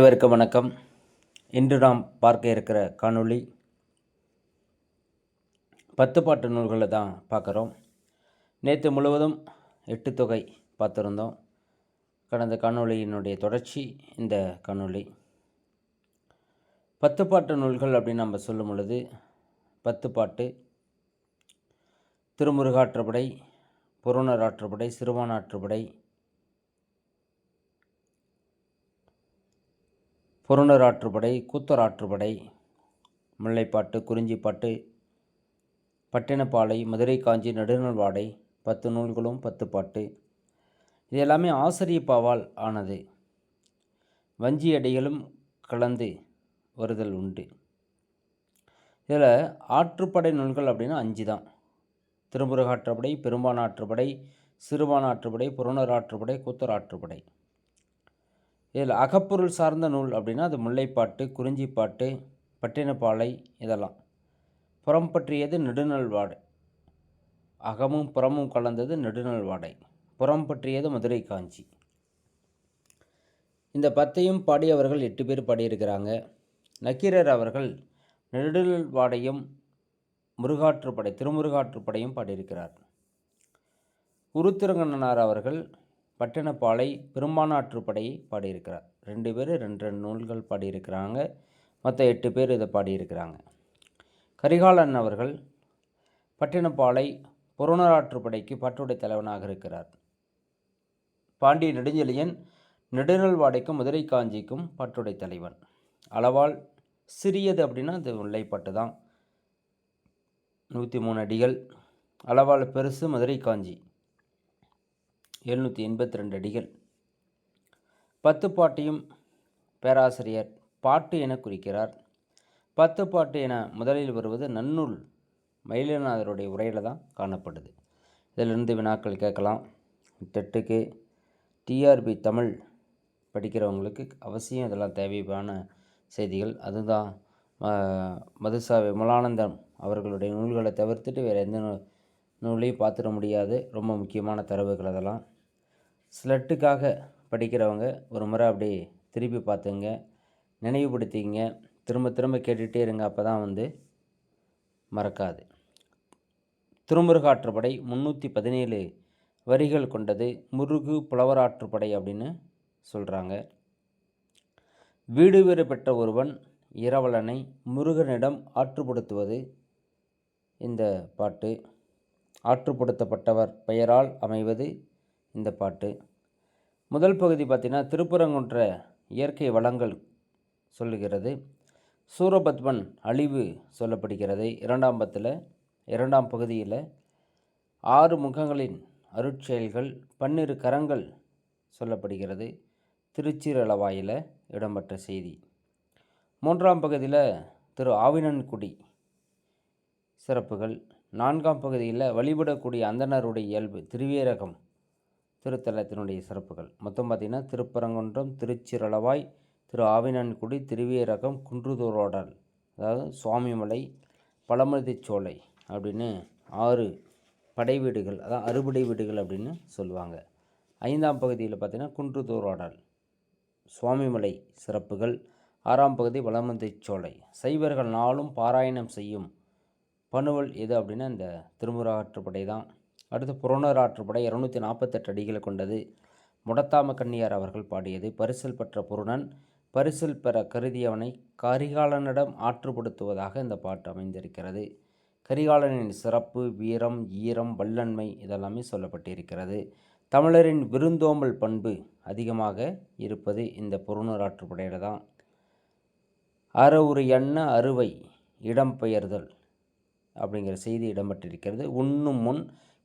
அனைவருக்கும் வணக்கம். இன்று நாம் பார்க்க இருக்கிற காணொளி பத்து பாட்டு நூல்களை தான் பார்க்குறோம். நேற்று முழுவதும் எட்டு தொகை பார்த்துருந்தோம். கடந்த காணொளியினுடைய தொடர்ச்சி இந்த காணொளி. பத்து பாட்டு நூல்கள் அப்படின்னு நம்ம சொல்லும் பொழுது பத்து பாட்டு. திருமுருகாற்றுப்படை புறநர் ஆற்றுப்படை கூத்தர் ஆற்றுப்படை முல்லைப்பாட்டு குறிஞ்சிப்பாட்டு பட்டினப்பாலை மதுரை காஞ்சி நடுநல்வாடை பத்து நூல்களும் பத்து பாட்டு. இது எல்லாமே ஆசிரியப்பாவால் ஆனது. வஞ்சி அடிகளும் கலந்து வருதல் உண்டு. இதில் ஆற்றுப்படை நூல்கள் அப்படின்னா அஞ்சு தான். திருமுருகாற்றுப்படை பெரும்பான் ஆற்றுப்படை சிறுபான் ஆற்றுப்படை புறநர் ஆற்றுப்படை கூத்தர் ஆற்றுப்படை. இதில் அகப்பொருள் சார்ந்த நூல் அப்படின்னா அது முல்லைப்பாட்டு குறிஞ்சிப்பாட்டு பட்டினப்பாலை இதெல்லாம். புறம் பற்றியது நெடுநல்வாடை அகமும் புறமும் கலந்தது நெடுநல்வாடை புறம் பற்றியது மதுரை காஞ்சி. இந்த பத்தையும் பாடியவர்கள் எட்டு பேர் பாடியிருக்கிறாங்க. நக்கீரர் அவர்கள் நெடுநல்வாடையும் முருகாற்றுப்படை திருமுருகாற்றுப்படையும் பாடியிருக்கிறார். உருத்திரங்கண்ணனார் அவர்கள் பட்டினப்பாலை பெரும்பானாற்றுப்படை பாடியிருக்கிறார். ரெண்டு பேர் ரெண்டு ரெண்டு நூல்கள் பாடியிருக்கிறாங்க. மற்ற எட்டு பேர் இதை பாடியிருக்கிறாங்க. கரிகாலன் அவர்கள் பட்டினப்பாலை புறநராற்றுப்படைக்கு பட்டுடை தலைவனாக இருக்கிறார். பாண்டிய நெடுஞ்செழியன் நெடுநல்வாடைக்கும் மதுரை காஞ்சிக்கும் பட்டுடை தலைவன். அளவால் சிறியது அப்படின்னா அது முல்லைப்பட்டு தான். நூற்றி மூணு அடிகள். அளவால் பெருசு மதுரை காஞ்சி. எழுநூற்றி எண்பத்தி ரெண்டு அடிகள். பத்து பாட்டையும் பேராசிரியர் பாட்டு என குறிக்கிறார். பத்து பாட்டு என முதலில் வருவது நன்னூல் மயிலநாதருடைய உரையில் தான் காணப்படுது. இதிலிருந்து வினாக்கள் கேட்கலாம். டெட்டுக்கு டிஆர்பி தமிழ் படிக்கிறவங்களுக்கு அவசியம் இதெல்லாம் தேவையான செய்திகள். அதுதான் மதுசா விமலானந்தம் அவர்களுடைய நூல்களை தவிர்த்துட்டு வேறு எந்த நூ நூலையும் பார்த்துட முடியாது. ரொம்ப முக்கியமான தரவுகள் அதெல்லாம். ஸ்லட்டுக்காக படிக்கிறவங்க ஒரு முறை அப்படி திருப்பி பார்த்துங்க நினைவுபடுத்திங்க திரும்ப திரும்ப கேட்டுகிட்டே இருங்க அப்போ தான் வந்து மறக்காது. திருமுருகாற்றுப்படை முந்நூற்றி பதினேழு வரிகள் கொண்டது முருகு புலவராற்றுப்படை அப்படின்னு சொல்கிறாங்க. வீடு வேறு பெற்ற ஒருவன் இரவலனை முருகனிடம் ஆற்றுப்படுத்துவது இந்த பாட்டு. ஆற்றுப்படுத்தப்பட்டவர் பெயரால் அமைவது இந்த பாட்டு. முதல் பகுதி பார்த்திங்கன்னா திருப்புறங்குன்ற இயற்கை வளங்கள் சொல்லுகிறது. சூரபத்மன் அழிவு சொல்லப்படுகிறது. இரண்டாம் பத்தில் இரண்டாம் பகுதியில் ஆறு முகங்களின் அருட்செயல்கள் பன்னிரு கரங்கள் சொல்லப்படுகிறது. திருச்சிரளவாயில் இடம்பெற்ற செய்தி. மூன்றாம் பகுதியில் திரு ஆவினன்குடி சிறப்புகள். நான்காம் பகுதியில் வழிபடக்கூடிய அந்தனருடைய இயல்பு திருவேரகம் திருத்தலத்தினுடைய சிறப்புகள். மொத்தம் பார்த்திங்கன்னா திருப்பரங்குன்றம் திருச்சிரளவாய் திரு ஆவினன்குடி திருவியரகம் குன்றுதூரோடல் அதாவது சுவாமிமலை பழமதிச்சோலை அப்படின்னு ஆறு படை வீடுகள் அதான் அறுபடை வீடுகள் அப்படின்னு சொல்லுவாங்க. ஐந்தாம் பகுதியில் பார்த்திங்கன்னா குன்றுதூரோடல் சுவாமிமலை சிறப்புகள். ஆறாம் பகுதி வளமதிச்சோலை சைவர்கள் நாளும் பாராயணம் செய்யும் பணுவல் எது அப்படின்னா இந்த திருமுருகாற்றுப்படை தான். அடுத்து புறநர் ஆற்றுப்படை இரநூத்தி நாற்பத்தெட்டு அடிகளை கொண்டது. முடத்தாம கண்ணியார் அவர்கள் பாடியது. பரிசல் பெற்ற புருணன் பரிசில் பெற கருதியவனை கரிகாலனிடம் ஆற்றுப்படுத்துவதாக இந்த பாட்டு அமைந்திருக்கிறது. கரிகாலனின் சிறப்பு வீரம் ஈரம் வல்லன்மை இதெல்லாமே சொல்லப்பட்டிருக்கிறது. தமிழரின் விருந்தோம்பல் பண்பு அதிகமாக இருப்பது இந்த புறநூறாற்றுப்படையில் தான். அறவுறு எண்ண அறுவை இடம்பெயர்தல் அப்படிங்கிற செய்தி இடம்பெற்றிருக்கிறது. உண்ணும் முன்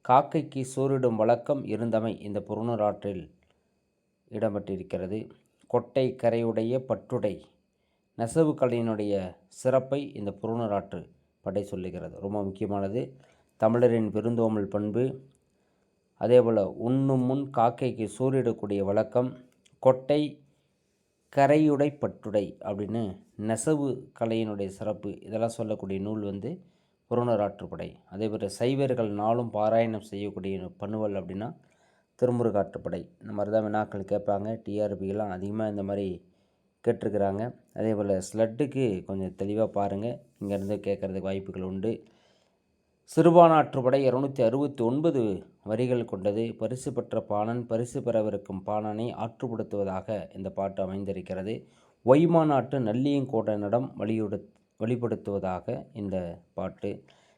காக்கைக்கு சோறிடும் வழக்கம் இருந்தமை இந்த புறநூறாற்றில் இடம்பெற்றிருக்கிறது. கொட்டை கரையுடைய பட்டுடை நெசவு கலையினுடைய சிறப்பை இந்த புறநூறாற்று படை சொல்லுகிறது. ரொம்ப முக்கியமானது. தமிழரின் பெருந்தோமல் பண்பு. அதேபோல் உண்ணும் முன் காக்கைக்கு சூறிடக்கூடிய வழக்கம் கொட்டை கரையுடை பட்டுடை அப்படின்னு நெசவு கலையினுடைய சிறப்பு. இதெல்லாம் சொல்லக்கூடிய நூல் வந்து புறநராற்றுப்படை அதே போல் சைவர்கள் நாளும் பாராயணம் செய்யக்கூடிய பண்ணுவல் அப்படின்னா திருமுருகாற்றுப்படை இந்த மாதிரி தான் வினாக்கள் கேட்பாங்க. டிஆர்பிலாம் அதிகமாக இந்த மாதிரி கேட்டிருக்கிறாங்க. அதே போல் ஸ்லட்டுக்கு கொஞ்சம் தெளிவாக பாருங்கள் இங்கேருந்து கேட்குறதுக்கு வாய்ப்புகள் உண்டு. சிறுபானாற்றுப்படை இரநூத்தி அறுபத்தி ஒன்பது வரிகள் கொண்டது. பரிசு பெற்ற பாணன் பரிசு பெறவிருக்கும் பாணனை ஆற்றுப்படுத்துவதாக இந்த பாட்டு அமைந்திருக்கிறது. ஒய்மா நாட்டு நல்லியங்கோடனிடம் வலியுடு வெளிப்படுத்துவதாக இந்த பாட்டு.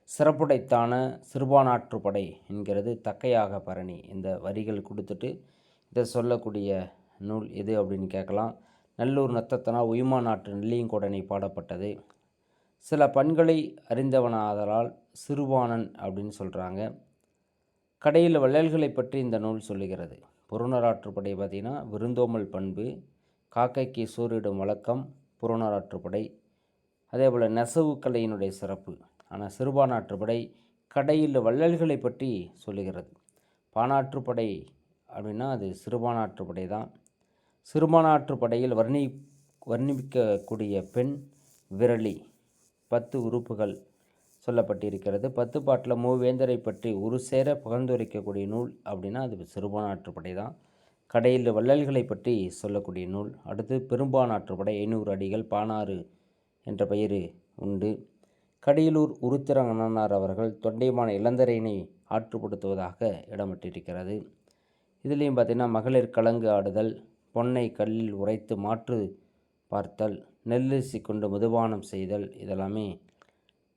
சிறப்புடைத்தான சிறுபானாற்றுப்படை என்கிறது தக்கையாக பரணி. இந்த வரிகள் கொடுத்துட்டு இதை சொல்லக்கூடிய நூல் எது அப்படின்னு கேட்கலாம். நல்லூர் நத்தத்தனா உய்மா நாட்டு நெல்லியங்கோடனை பாடப்பட்டது. சில பண்களை அறிந்தவனாதலால் சிறுபானன் அப்படின்னு சொல்கிறாங்க கடையில் வள்ளல்களை பற்றி இந்த நூல் சொல்லுகிறது. புறநராற்றுப்படை பார்த்திங்கன்னா விருந்தோமல் பண்பு காக்கைக்கு சூரிடும் வழக்கம் புறநராற்றுப்படை அதே போல் நெசவு கலையினுடைய சிறப்பு. ஆனால் சிறுபானாற்றுப்படை கடையில் வள்ளல்களை பற்றி சொல்லுகிறது. பானாற்றுப்படை அப்படின்னா அது சிறுபானாற்றுப்படை தான். சிறுபானாற்றுப்படையில் வர்ணி வர்ணிக்கக்கூடிய பெண் விரலி பத்து உறுப்புகள் சொல்லப்பட்டிருக்கிறது. பத்து பாட்டில் மூவேந்தரை பற்றி ஒரு சேர புகழ்ந்துரைக்கக்கூடிய நூல் அப்படின்னா அது சிறுபானாற்றுப்படை தான். கடையில் வள்ளல்களை பற்றி சொல்லக்கூடிய நூல். அடுத்து பெரும்பானாற்றுப்படை ஐநூறு அடிகள் பானாறு என்ற பெயர் உண்டு. கடியலூர் உருத்திரங்கண்ணனார் அவர்கள் தொண்டைமான இளந்தரையினை ஆற்றுப்படுத்துவதாக இடம்பெற்றிருக்கிறது. இதுலேயும் பார்த்திங்கன்னா மகளிர் கலங்கு ஆடுதல் பொன்னை கல்லில் உரைத்து மாற்று பார்த்தல் நெல்லரிசி கொண்டு மதுபானம் செய்தல் இதெல்லாமே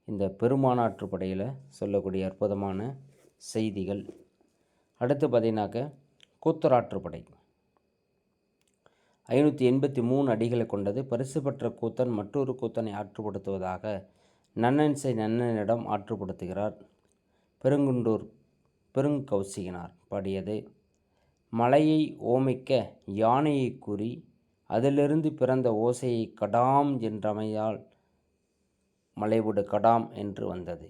இந்த பெருமானாற்று படையில் சொல்லக்கூடிய அற்புதமான செய்திகள். அடுத்து பார்த்திங்கனாக்க கூத்தராற்றுப்படை ஐநூற்றி எண்பத்தி மூணு அடிகளை கொண்டது. பரிசு பெற்ற கூத்தன் மற்றொரு கூத்தனை ஆற்றுப்படுத்துவதாக நன்னன்சை நன்னனிடம் ஆற்றுப்படுத்துகிறார். பெருங்குண்டூர் பெருங்கௌசிகினார் பாடியது. மலையை ஓமிக்க யானையை கூறி அதிலிருந்து பிறந்த ஓசையை கடாம் என்றமையால் மலைவிடு கடாம் என்று வந்தது.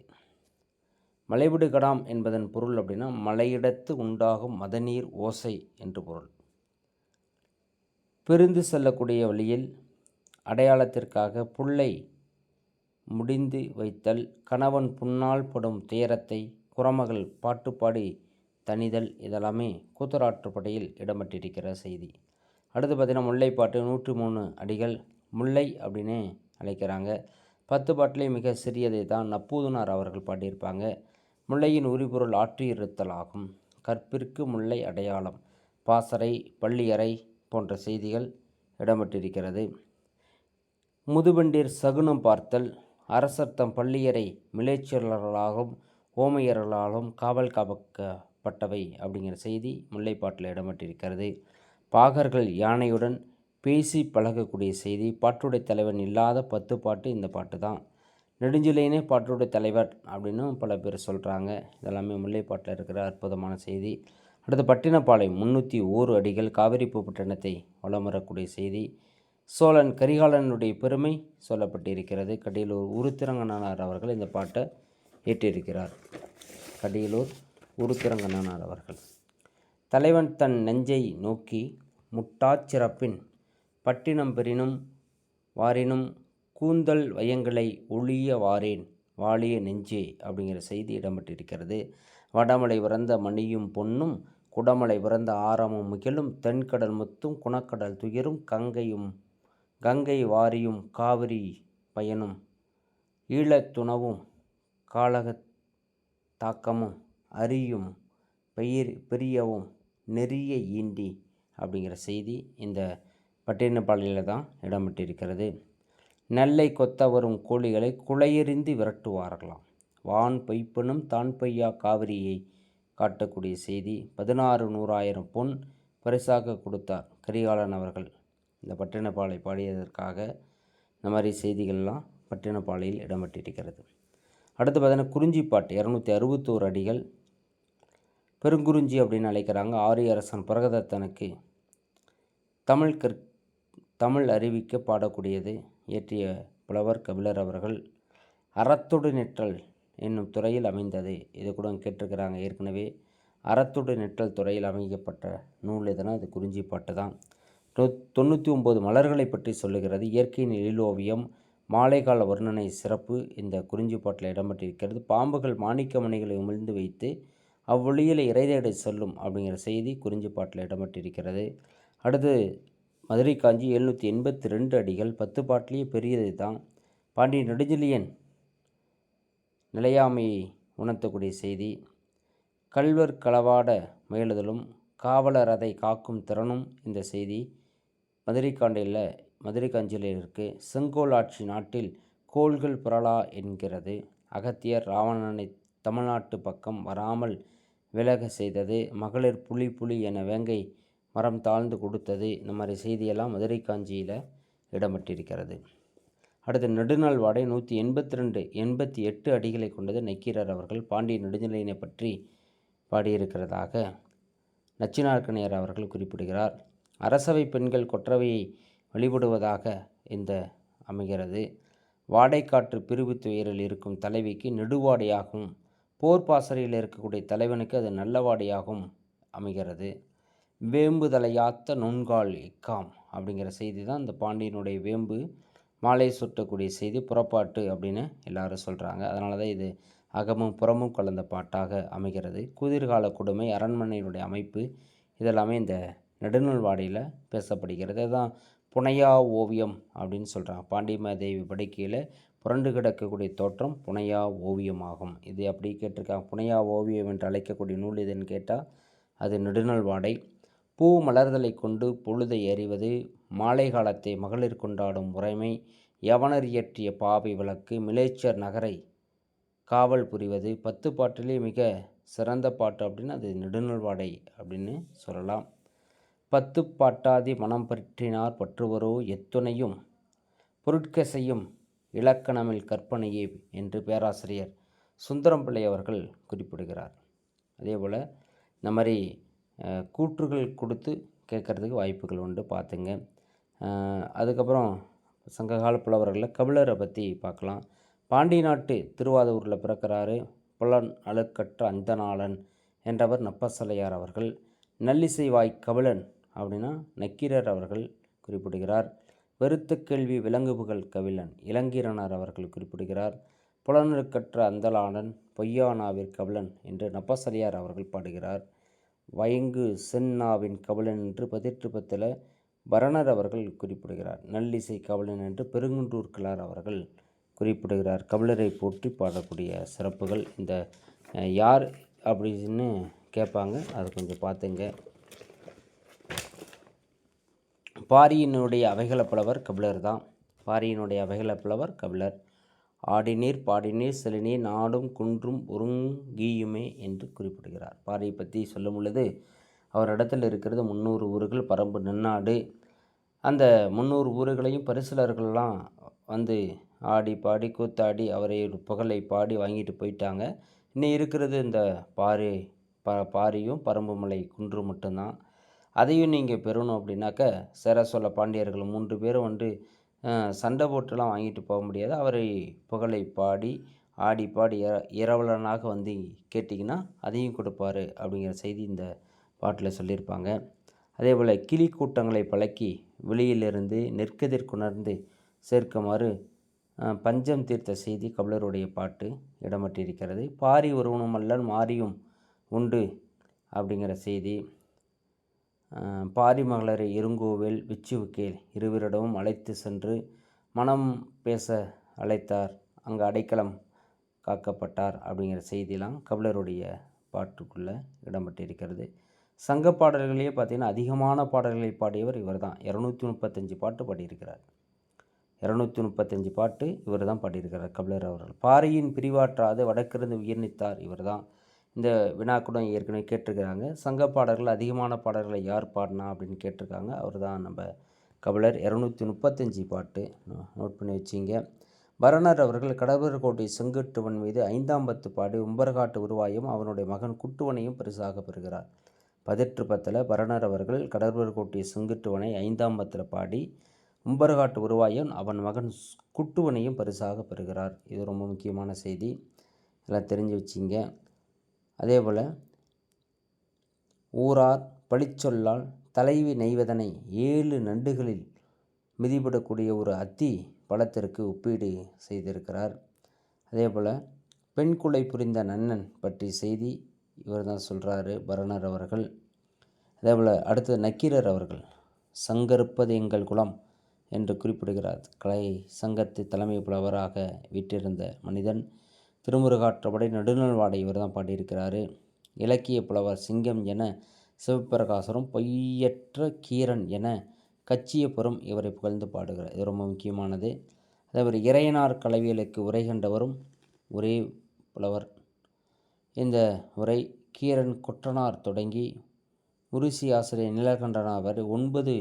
மலைவிடு கடாம் என்பதன் பொருள் அப்படின்னா மலையிடத்து உண்டாகும் மதநீர் ஓசை என்று பொருள். பிரிந்து செல்லக்கூடிய வழியில் அடையாளத்திற்காக புல்லை முடிந்து வைத்தல் கணவன் புன்னால் படும் துயரத்தை குரமகள் பாட்டுப்பாடி தணிதல் இதெல்லாமே கூத்தராற்றுப்படையில் இடம்பெற்றிருக்கிற செய்தி. அடுத்து பார்த்தீங்கன்னா முல்லைப்பாட்டு நூற்றி மூணு அடிகள் முல்லை அப்படின்னு அழைக்கிறாங்க. பத்து பாட்டிலே மிக சிறியதை தான் நப்பூதுனார் அவர்கள் பாடியிருப்பாங்க. முல்லையின் உரிபொருள் ஆற்றியிருத்தல் ஆகும் கற்பிற்கு முல்லை அடையாளம் பாசறை பள்ளியறை போன்ற செய்திகள் இடம்பெற்றிருக்கிறது. முதுபெண்டிர் சகுனம் பார்த்தல் அரசர் தம் பள்ளியறை மிலேச்சியர்களாலும் ஓமையர்களாலும் காவல் காப்பக்கப்பட்டவை அப்படிங்கிற செய்தி முல்லைப்பாட்டில் இடம்பெற்றிருக்கிறது. பாகர்கள் யானையுடன் பேசி பழகக்கூடிய செய்தி பாட்டுடைய தலைவன் இல்லாத பத்து பாட்டு இந்த பாட்டு தான். நெடுஞ்சிலையினே பாட்டுடைய தலைவர் அப்படின்னும் பல பேர் சொல்கிறாங்க இதெல்லாமே முல்லைப்பாட்டில் இருக்கிற அற்புதமான செய்தி. அடுத்து பட்டினப்பாளையம் முன்னூற்றி ஓரு அடிகள் காவிரிப்பு பட்டினத்தை வளம் வரக்கூடிய செய்தி. சோழன் கரிகாலனுடைய பெருமை சொல்லப்பட்டிருக்கிறது. கடியலூர் உருத்திரங்கனானார் அவர்கள் இந்த பாட்டை ஏற்றிருக்கிறார். கடியலூர் உருத்திரங்கனானார் அவர்கள். தலைவன் தன் நெஞ்சை நோக்கி முட்டாச்சிறப்பின் பட்டினம் பெறினும் வாரினும் கூந்தல் வயங்களை ஒளிய வாரேன் வாழிய நெஞ்சே அப்படிங்கிற செய்தி இடம்பெற்றிருக்கிறது. வடமலை பிறந்த மணியும் பொன்னும் குடமலை பிறந்த ஆரமும் முகிலும் தென்கடல் முத்தும் குணக்கடல் துயரும் கங்கையும் கங்கை வாரியும் காவிரி பயனும் ஈழத்துணவும் காலக தாக்கமும் அரியும் பெயர் பெரியவும் நெறிய ஈண்டி அப்படிங்கிற செய்தி இந்த பட்டினப்பாளையில் தான் இடம்பெற்றிருக்கிறது. நெல்லை கொத்த வரும் கோழிகளை குளையெறிந்து விரட்டுவார்களாம். வான் பைப்பனும் தான் பையா காவிரியை காட்டக்கூடிய செய்தி பதினாறு நூறாயிரம் பொன் பரிசாக கொடுத்தார் கரிகாலன் அவர்கள். இந்த பட்டினப்பாலை பாடியதற்காக இந்த மாதிரி செய்திகள்லாம் பட்டினப்பாலையில் இடம்பெற்றிருக்கிறது. அடுத்து பார்த்தீங்கன்னா குறிஞ்சிப்பாட்டு இரநூத்தி அறுபத்தோரு அடிகள். பெருங்குறிஞ்சி அப்படின்னு அழைக்கிறாங்க. ஆரியரசன் பிரகதத்தனுக்கு தமிழ் கற் தமிழ் அறிவிக்க பாடக்கூடியது. இயற்றிய புலவர் கபிலர் அவர்கள் அறத்தொடு நிற்றல் என்னும் துறையில் அமைந்தது. இது கூட கேட்டிருக்கிறாங்க. ஏற்கனவே அறத்தொடு நெற்றல் துறையில் அமைக்கப்பட்ட நூல் எதுனா அது குறிஞ்சி பாட்டு தான். தொண்ணூற்றி ஒம்பது மலர்களை பற்றி சொல்லுகிறது. இயற்கையின் எழிலோவியம் மாலைகால வர்ணனை சிறப்பு இந்த குறிஞ்சி பாட்டில் இடம்பெற்றிருக்கிறது. பாம்புகள் மாணிக்க மணிகளை உமிழ்ந்து வைத்து அவ்வொழியில் இறைதேடை செல்லும் அப்படிங்கிற செய்தி குறிஞ்சி பாட்டில் இடம்பெற்றிருக்கிறது. அடுத்து மதுரை காஞ்சி எழுநூற்றி எண்பத்தி ரெண்டு அடிகள் பத்து பாட்டிலேயே பெரியது தான். பாண்டிய நெடுஞ்செழியன் நிலையாமையை உணர்த்தக்கூடிய செய்தி. கல்வர் களவாட முயலுதலும் காவலர் அதை காக்கும் திறனும் இந்த செய்தி. மதுரை காண்டியில் மதுரை காஞ்சியில் இருக்குது செங்கோல் ஆட்சி நாட்டில் கோள்கள் புரளா என்கிறது. அகத்தியர் ராவணனை தமிழ்நாட்டு பக்கம் வராமல் விலக செய்தது. மகளிர் புலி புலி என வேங்கை மரம் தாழ்ந்து கொடுத்தது. இந்த மாதிரி செய்தியெல்லாம் மதுரை காஞ்சியில் இடம்பெற்றிருக்கிறது. அடுத்து நெடுநாள் வாடை நூற்றி எண்பத்தி ரெண்டு எண்பத்தி எட்டு அடிகளை கொண்டது நக்கீரர் அவர்கள். பாண்டிய நெடுஞ்செழியனை பற்றி பாடியிருக்கிறதாக நச்சினார்க்கணியர் அவர்கள் குறிப்பிடுகிறார். அரசவை பெண்கள் கொற்றவையை வழிபடுவதாக இந்த அமைகிறது. வாடைக்காற்று பிரிவு துயரில் இருக்கும் தலைவிக்கு நெடுவாடையாகும். போர் பாசறையில் இருக்கக்கூடிய தலைவனுக்கு அது நல்ல வாடையாகவும் அமைகிறது. வேம்பு தலையாத்த நுண்கால் இக்காம் அப்படிங்கிற செய்தி தான் இந்த பாண்டியனுடைய வேம்பு மாலை சுட்டக்கூடிய செய்தி புறப்பாட்டு அப்படின்னு எல்லாரும் சொல்கிறாங்க அதனால தான் இது அகமும் புறமும் கலந்த பாட்டாக அமைகிறது. குதிர்கால கொடுமை அரண்மனையினுடைய அமைப்பு இதெல்லாமே இந்த நெடுநல் வாடையில் பேசப்படுகிறது. அதுதான் புனையா ஓவியம் அப்படின்னு சொல்கிறாங்க பாண்டியமாதேவி படுக்கையில் புரண்டு கிடக்கக்கூடிய தோற்றம் புனையா ஓவியமாகும் இது அப்படி கேட்டிருக்காங்க. புனையா ஓவியம் என்று அழைக்கக்கூடிய நூல் இதுன்னு கேட்டால் அது நெடுநல் வாடை பூ மலர்தலை கொண்டு பொழுதை எறிவது மாலை காலத்தை மகளிர் கொண்டாடும் முறைமை யவனர் இயற்றிய பாவை விளக்கு மிலேச்சர் நகரை காவல் புரிவது பத்து பாட்டிலே மிக சிறந்த பாட்டு அப்படின்னு அது நெடுநல்வாடை அப்படின்னு சொல்லலாம். பத்து பாட்டாதி மனம் பற்றினார் பற்றுவரோ எத்துணையும் பொருட்கசையும் இலக்கணமில் கற்பனையே என்று பேராசிரியர் சுந்தரம்பிள்ளை அவர்கள் குறிப்பிடுகிறார். அதே போல் இந்த மாதிரி கூற்றுகள் கொடுத்து கேட்குறதுக்கு வாய்ப்புகள் உண்டு பார்த்துங்க. அதுக்கப்புறம் சங்ககால புலவர்களில் கபிலரை பற்றி பார்க்கலாம். பாண்டிய நாட்டு திருவாதூரில் பிறக்கிறாரு. புலன் அழுக்கற்ற அந்தநாளன் என்றவர் நப்பசலையார் அவர்கள். நல்லிசை வாய் கபிலன் அப்படின்னா நக்கீரர் அவர்கள் குறிப்பிடுகிறார். வெறுத்த கேள்வி விலங்குபுகள் கவிழன் இளங்கீரனார் அவர்கள் குறிப்பிடுகிறார். புலனருக்கற்ற அந்தலாளன் பொய்யானாவிற் கபிலன் என்று நப்பசலியார் அவர்கள் பாடுகிறார். வயங்கு சென்னாவின் கவலன் என்று பதிற்றுப்பத்தில் பரணர் அவர்கள் குறிப்பிடுகிறார். நல்லிசை கவலன் என்று பெருங்குன்றூர் கிளார் அவர்கள் குறிப்பிடுகிறார். கபிலரை போற்றி பாடக்கூடிய சிறப்புகள் இந்த யார் அப்படின்னு கேட்பாங்க. அதை கொஞ்சம் பார்த்துங்க. பாரியினுடைய அவைகள புலவர் கபிலர் தான். பாரியினுடைய அவைகள புலவர் கபிலர். ஆடினீர் பாடினீர் செலினீர் நாடும் குன்றும் ஒருங்கீயுமே என்று குறிப்பிடுகிறார். பாரியை பற்றி சொல்லும் பொழுது அவரிடத்தில் இருக்கிறது முந்நூறு ஊர்கள் பரம்பு நன்னாடு. அந்த முந்நூறு ஊர்களையும் பரிசிலர்கள்லாம் வந்து ஆடி பாடி கூத்தாடி அவரை புகழை பாடி வாங்கிட்டு போயிட்டாங்க. இன்னும் இருக்கிறது இந்த பாரி ப பாரியும் பரம்புமலை குன்று மட்டும்தான். அதையும் நீங்கள் பெறணும் அப்படின்னாக்க சேர சோழ பாண்டியர்கள் மூன்று பேரும் வந்து சண்டை போட்டுலாம் வாங்கிட்டு போக முடியாது. அவரை புகழை பாடி ஆடி பாடி இரவலனாக வந்து கேட்டிங்கன்னா அதையும் கொடுப்பாரு அப்படிங்கிற செய்தி இந்த பாட்டில் சொல்லியிருப்பாங்க. அதே போல் கிளி கூட்டங்களை பழக்கி வெளியிலிருந்து நெற்கதிர்குணர்ந்து சேர்க்குமாறு பஞ்சம் தீர்த்த செய்தி கபிலருடைய பாட்டு இடம்பெற்றிருக்கிறது. பாரி ஒருவனும் அல்லன் மாரியும் உண்டு அப்படிங்கிற செய்தி பாரிமகளரை இருங்கோவில் விச்சுவுக்கேல் இருவரிடமும் அழைத்து சென்று மனம் பேச அழைத்தார். அங்கு அடைக்கலம் காக்கப்பட்டார் அப்படிங்கிற செய்தியெல்லாம் கபிலருடைய பாட்டுக்குள்ளே இடம்பெற்றிருக்கிறது. சங்க பாடல்களையே பார்த்திங்கன்னா அதிகமான பாடல்களை பாடியவர் இவர் தான் இரநூத்தி முப்பத்தஞ்சு பாட்டு பாடியிருக்கிறார். இரநூத்தி முப்பத்தஞ்சு பாட்டு இவர் தான் பாடியிருக்கிறார் கபிலர் அவர்கள். பாரியின் பிரிவாற்றாது வடக்கிருந்து உயிர்நித்தார் இவர் தான் இந்த வினாக்கூடம் ஏற்கனவே கேட்டிருக்கிறாங்க. சங்க பாடல்கள் அதிகமான பாடல்களை யார் பாடினா அப்படின்னு கேட்டிருக்காங்க. அவர் தான் நம்ம கபிலர். இரநூத்தி முப்பத்தஞ்சு பாட்டு. நோட் பண்ணி வச்சிங்க. பரணர் அவர்கள் கடவுர் கோட்டை செங்குட்டுவன் மீது ஐந்தாம் பத்து பாடி உம்பரகாட்டு உருவாயும் அவனுடைய மகன் குட்டுவனையும் பரிசாக பெறுகிறார். பதிற்று பத்தில் பரணர் அவர்கள் கடவுர் கோட்டை செங்குட்டுவனை ஐந்தாம் பத்தில் பாடி உம்பரகாட்டு உருவாயும் அவன் மகன் குட்டுவனையும் பரிசாக பெறுகிறார். இது ரொம்ப முக்கியமான செய்தி. எல்லாம் தெரிஞ்சு வச்சிங்க. அதே போல் ஊரார் பழிச்சொல்லால் தலைவி நெய்வதனை ஏழு நண்டுகளில் மிதிபடக்கூடிய ஒரு அத்தி பழத்திற்கு ஒப்பீடு செய்திருக்கிறார். அதே போல் பெண் குலை புரிந்த நன்னன் பற்றி செய்தி இவர் தான் சொல்கிறாரு பரணர் அவர்கள். அதே போல் அடுத்தது நக்கீரர் அவர்கள் சங்கருப்பது எங்கள் குலம் என்று குறிப்பிடுகிறார். கலை சங்கத்து தலைமை புலவராக விட்டிருந்த மனிதன் திருமுருகாற்றபடி நடுநல்வாடை இவர் தான் பாடியிருக்கிறாரு. இலக்கிய புலவர் சிங்கம் என சிவப்பிரகாசரும் பொய்யற்ற கீரன் என கச்சியபுரம் இவரை புகழ்ந்து பாடுகிறார். இது ரொம்ப முக்கியமானது. அதேபோல் இறையனார் கலவியலுக்கு உரை கண்டவரும் ஒரே புலவர். இந்த உரை கீரன் குற்றனார் தொடங்கி உருசி ஆசிரியர் நிலகண்டனார் வரை ஒன்பது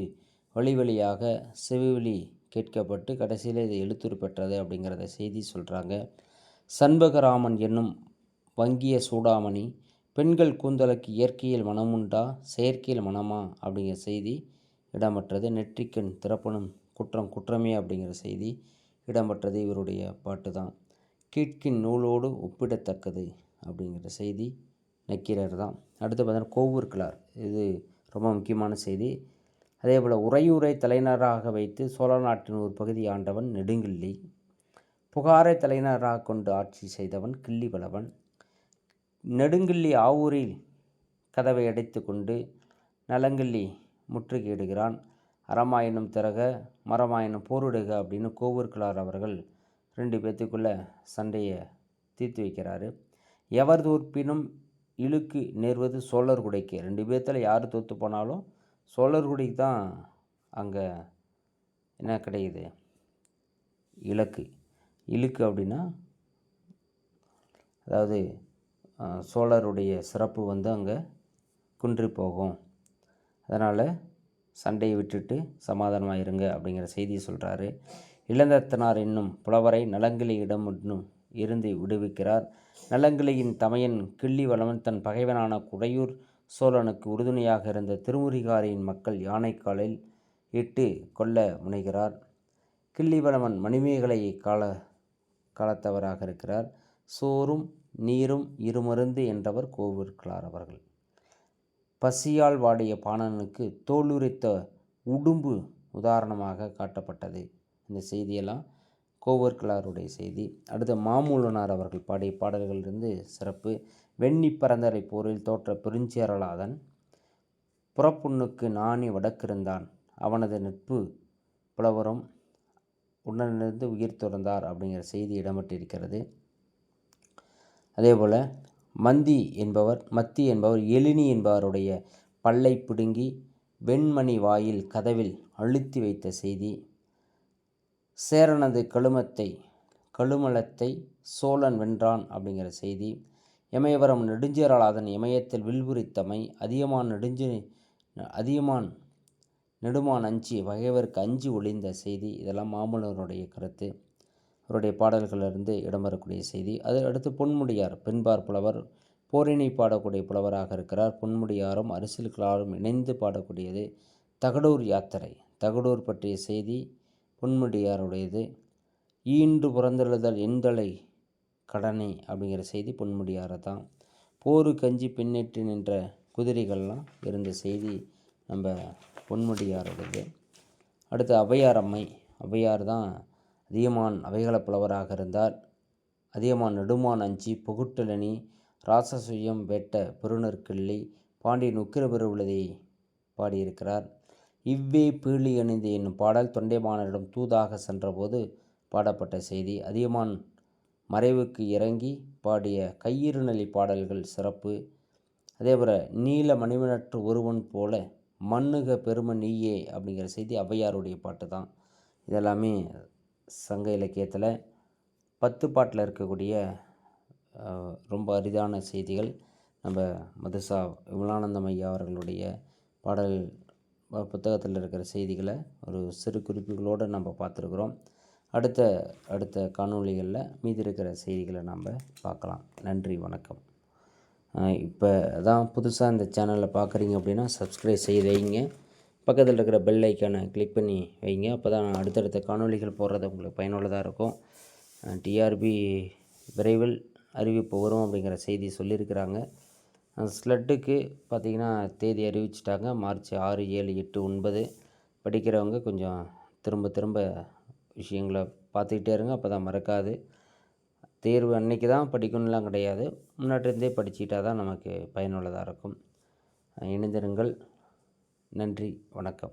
வழி வழியாக செவிவெளி கேட்கப்பட்டு கடைசியில் இது எழுத்துரு பெற்றது அப்படிங்கிறத செய்தி சொல்கிறாங்க சண்பகராமன் என்னும் வங்கிய சூடாமணி பெண்கள் கூந்தலுக்கு இயற்கையில் மனமுண்டா? செயற்கையில் மனமா? அப்படிங்கிற செய்தி இடம்பெற்றது. நெற்றிக்கண் திறப்பனும் குற்றம் குற்றமே அப்படிங்கிற செய்தி இடம்பெற்றது. இவருடைய பாட்டு தான். கீட்கின் நூலோடு ஒப்பிடத்தக்கது அப்படிங்கிற செய்தி நக்கீரர் தான். அடுத்து பார்த்தீங்கன்னா கோவூர் கிளார் இது ரொம்ப முக்கியமான செய்தி. அதே போல் உறையூரை தலைநகராக வைத்து சோழ நாட்டின் ஒரு பகுதி ஆண்டவன் நெடுங்கிள்ளி புகாரை தலைநகராக கொண்டு ஆட்சி செய்தவன் கிள்ளி பலவன் நெடுங்கிள்ளி ஆவூரில் கதவை அடைத்து கொண்டு நலங்கிள்ளி முற்றுகையிடுகிறான். அறமாயினும் திறக மரமாயினும் போரிடுக அப்படின்னு கோவூர்கிழார் அவர்கள் ரெண்டு பேர்த்துக்குள்ளே சண்டையை தீர்த்து வைக்கிறாரு. எவர் தோற்பினும் இழுக்கு நேர்வது சோழர் குடைக்கு. ரெண்டு பேர்த்தில் யார் தோற்று போனாலும் சோழர் குடிக்கு தான் அங்கே என்ன கிடைக்குது? இலக்கு. இழுக்கு அப்படின்னா அதாவது சோழருடைய சிறப்பு வந்து அங்கே குன்றி போகும். அதனால் சண்டையை விட்டுட்டு சமாதானமாக இருங்க அப்படிங்கிற செய்தியை சொல்கிறாரு இளந்தத்தனார் என்னும் புலவரை நலங்கிளியிடம் இன்னும் இருந்து விடுவிக்கிறார். நலங்கிளியின் தமையன் கிள்ளி வளவன் தன் பகைவனான குடையூர் சோழனுக்கு உறுதுணையாக இருந்த திருமுறிகாரியின் மக்கள் யானைக்காலில் இட்டு கொல்ல முனைகிறார். கிள்ளிவளவன் மணிமேகலை கால காலத்தவராக இருக்கிறார். சோறும் நீரும் இருமருந்து என்றவர் கோவிற்களார் அவர்கள். பசியால் வாடிய பாணனுக்கு தோலுரித்த உடும்பு உதாரணமாக காட்டப்பட்டது. இந்த செய்தியெல்லாம் கோவர்கிளாருடைய செய்தி. அடுத்த மாமூலனார் அவர்கள் பாடிய பாடல்களிலிருந்து சிறப்பு. வெண்ணி பரந்தரை போரில் தோற்ற பெருஞ்சேரலாதன் புறப்புண்ணுக்கு நாணி வடக்கிருந்தான். அவனது நட்பு புலவரும் உடனிருந்து உயிர் துறந்தார் அப்படிங்கிற செய்தி இடம்பெற்றிருக்கிறது. அதேபோல் மந்தி என்பவர் மத்தி என்பவர் எழினி என்பவருடைய பல்லை பிடுங்கி வெண்மணி வாயில் கதவில் அழுத்தி வைத்த செய்தி. சேரனது கழுமத்தை கழுமலத்தை சோழன் வென்றான் அப்படிங்கிற செய்தி. இமயவரம் நெடுஞ்சேரலாதன் இமயத்தில் வில்புரித்தமை அதிகமான் நெடுஞ்சு அதியமான் நெடுமான் அஞ்சி பகைவருக்கு அஞ்சு ஒளிந்த செய்தி. இதெல்லாம் மாமல்லருடைய கருத்து. அவருடைய பாடல்களிலிருந்து இடம்பெறக்கூடிய செய்தி. அதை அடுத்து பொன்முடியார் பெண்பார் புலவர் போரினை பாடக்கூடிய புலவராக இருக்கிறார். பொன்முடியாரும் அரசியல்களாரும் இணைந்து பாடக்கூடியது தகடூர் யாத்திரை. தகடூர் பற்றிய செய்தி பொன்முடியாருடையது. ஈண்டு புறந்தெழுதல் எந்தலை கடனை அப்படிங்கிற செய்தி பொன்முடியாரை தான் போரு கஞ்சி பின்னிட்டு நின்ற குதிரைகள்லாம் இருந்த செய்தி நம்ம பொன்முடியாருடையது. அடுத்து அவையார் அம்மை அவையார் தான் அதியமான் அவைகள புலவராக இருந்தார். அதியமான் நெடுமான் அஞ்சி புகுட்டலனி ராசசுயம் வேட்ட பெருநற்கிள்ளி பாண்டியன் உக்கிரபெருவுள்ளதை பாடியிருக்கிறார். இவ்வே பீழி அணிந்து என்னும் பாடல் தொண்டைமானரிடம் தூதாக சென்றபோது பாடப்பட்ட செய்தி. அதியமான் மறைவுக்கு இறங்கி பாடிய கையிருநலி பாடல்கள் சிறப்பு. அதேபோல் நீல மணிவனற்று ஒருவன் போல மண்ணுக பெருமை நீயே அப்படிங்கிற செய்தி ஔவையாருடைய பாட்டு தான். இதெல்லாமே சங்க இலக்கியத்தில் பத்து பாட்டில் இருக்கக்கூடிய ரொம்ப அரிதான செய்திகள். நம்ம மதுசா விமலானந்தம் ஐயா அவர்களுடைய பாடல் புத்தகத்தில் இருக்கிற செய்திகளை ஒரு சிறு குறிப்புகளோடு நம்ம பார்த்துருக்குறோம். அடுத்த அடுத்த காணொளிகளில் மீதி இருக்கிற செய்திகளை நாம் பார்க்கலாம். நன்றி வணக்கம். இப்போ தான் புதுசாக இந்த சேனலில் பார்க்குறீங்க அப்படின்னா சப்ஸ்கிரைப் செய்து வைங்க. பக்கத்தில் இருக்கிற பெல் ஐக்கானை கிளிக் பண்ணி வைங்க. அப்போ தான் அடுத்தடுத்த காணொளிகள் போடுறது உங்களுக்கு பயனுள்ளதாக இருக்கும். டிஆர்பி விரைவில் அறிவிப்பு வரும் அப்படிங்கிற செய்தி சொல்லியிருக்கிறாங்க. ஸ்லட்டுக்கு பார்த்திங்கன்னா தேதி அறிவிச்சிட்டாங்க. மார்ச் ஆறு ஏழு எட்டு ஒன்பது. படிக்கிறவங்க கொஞ்சம் திரும்ப திரும்ப விஷயங்களை பார்த்துக்கிட்டே இருங்க. அப்போ தான் மறக்காது. தேர்வு அன்னைக்கு தான் படிக்கணும்லாம் கிடையாது. முன்னாடிருந்தே படிச்சுக்கிட்டா தான் நமக்கு பயனுள்ளதாக இருக்கும். இணைந்திருங்கள். நன்றி. வணக்கம்.